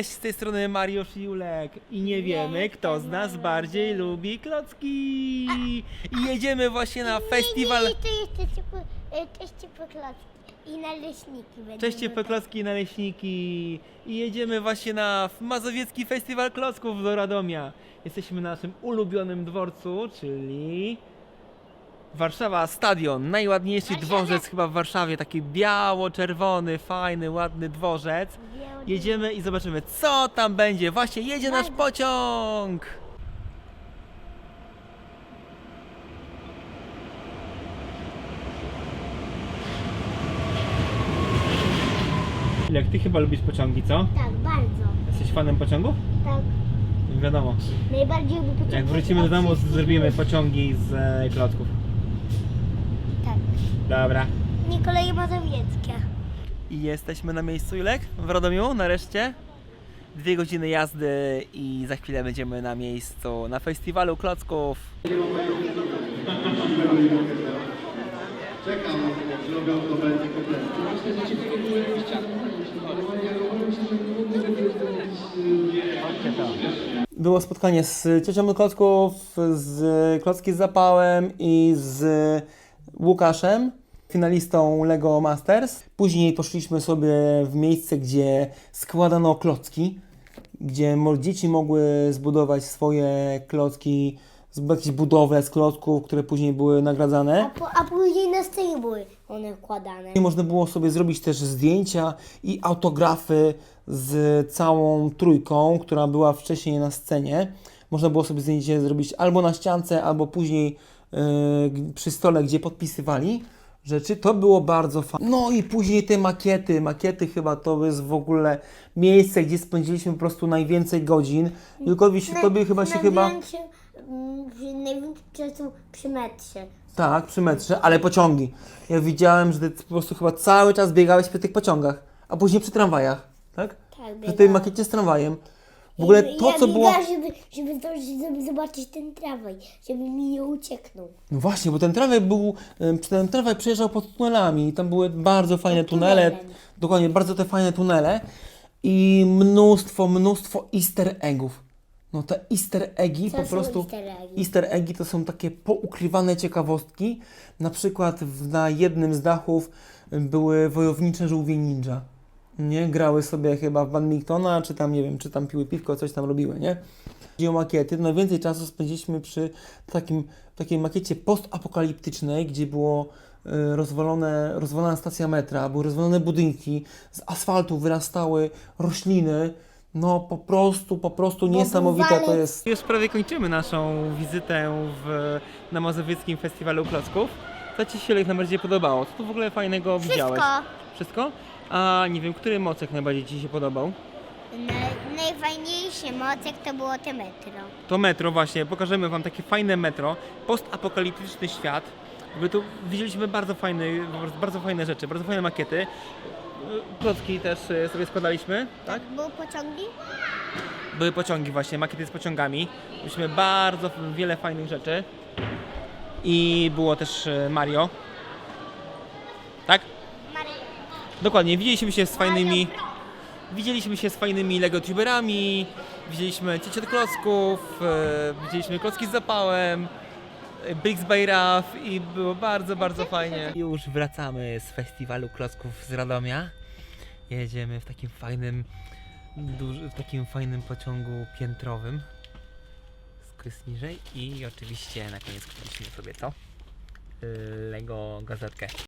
Cześć, z tej strony Mariusz Julek i nie wiemy, kto z nas bardziej lubi klocki. I jedziemy właśnie na festiwal. Nie, nie, to jeszcze ciepłe, e, ciepłe klocki i naleśniki będą. Cześć ciepłe klocki i naleśniki. I jedziemy właśnie na Mazowiecki Festiwal Klocków do Radomia. Jesteśmy na naszym ulubionym dworcu, czyli Warszawa Stadion. Najładniejszy Warszawa. dworzec chyba w Warszawie. Taki biało-czerwony, fajny, ładny dworzec. Biały- Jedziemy i zobaczymy, co tam będzie. Właśnie jedzie nasz pociąg. Jak ty chyba lubisz pociągi, co? Tak, bardzo. Jesteś fanem pociągów? Tak. Wiadomo. Najbardziej lubię pociągi. Jak wrócimy do domu, zrobimy pociągi z e, klocków. Tak. Dobra. Nie koleje mazowieckie. I jesteśmy na miejscu, Julek? W Radomiu, nareszcie. Dwie godziny jazdy i za chwilę będziemy na miejscu, na festiwalu klocków. Czekam, drogą to będzie kompletnie. Było spotkanie z ciocią klocków, z klocki z zapałem i z Łukaszem, finalistą Lego Masters. Później poszliśmy sobie w miejsce, gdzie składano klocki, gdzie dzieci mogły zbudować swoje klocki, jakieś budowle z klocków, które później były A, nagradzane. po, a później na scenie były one wkładane. I można było sobie zrobić też zdjęcia i autografy z całą trójką, która była wcześniej na scenie. Można było sobie zdjęcie zrobić albo na ściance, albo później yy, przy stole, gdzie podpisywali rzeczy. To było bardzo fajne. No i później te makiety. Makiety chyba to jest w ogóle miejsce, gdzie spędziliśmy po prostu najwięcej godzin. Julkowi się, tobie chyba się chyba... Największy, mm, przy- Najwięcej czasu przy metrze. Tak, przy metrze, ale pociągi. Ja widziałem, że ty po prostu chyba cały czas biegałeś przy tych pociągach, a później przy tramwajach, tak? Tak, Przy tej biegałam. makiecie z tramwajem. W ogóle to, ja co było... Żeby, żeby, zdążyć, żeby zobaczyć ten tramwaj, żeby mi nie ucieknął. No właśnie, bo ten tramwaj był, ten tramwaj przejeżdżał pod tunelami i tam były bardzo fajne Pod tunele, tunelem. dokładnie, bardzo te fajne tunele i mnóstwo, mnóstwo easter eggów. No te easter eggi Co po prostu... easter eggi? Easter eggi to są takie poukrywane ciekawostki. Na przykład w, na jednym z dachów były wojownicze żółwie ninja. Nie? Grały sobie chyba w badmintona, czy tam, nie wiem, czy tam piły piwko, coś tam robiły, nie? Chodzi o makiety. Najwięcej czasu spędziliśmy przy takim, takiej makiecie postapokaliptycznej, gdzie było y, rozwalone, rozwalona stacja metra, były rozwalone budynki, z asfaltu wyrastały rośliny. No po prostu, po prostu niesamowite to jest. Już prawie kończymy naszą wizytę w, na Mazowieckim Festiwalu Klocków. Co Ci się najbardziej podobało? Co tu w ogóle fajnego widziałeś? Wszystko. Wszystko? A nie wiem, który mocek najbardziej Ci się podobał? Na, najfajniejszy mocek to było te metro. To metro właśnie, pokażemy Wam takie fajne metro, postapokaliptyczny świat. My tu widzieliśmy bardzo fajne, bardzo fajne rzeczy, bardzo fajne makiety. Klocki też e, sobie składaliśmy, tak? Były pociągi? Były pociągi właśnie, makiety z pociągami. Mieliśmy bardzo wiele fajnych rzeczy. I było też e, Mario. Tak? Dokładnie, widzieliśmy się z fajnymi... Widzieliśmy się z fajnymi Lego tuberami, widzieliśmy cieci od klocków, e, widzieliśmy klocki z zapałem, e, Bricks by Raf i było bardzo, bardzo fajnie. Już wracamy z festiwalu klocków z Radomia. Jedziemy w takim fajnym, duży, w takim fajnym pociągu piętrowym. Skres niżej i oczywiście na koniec kupiliśmy sobie to. Lego gazetkę.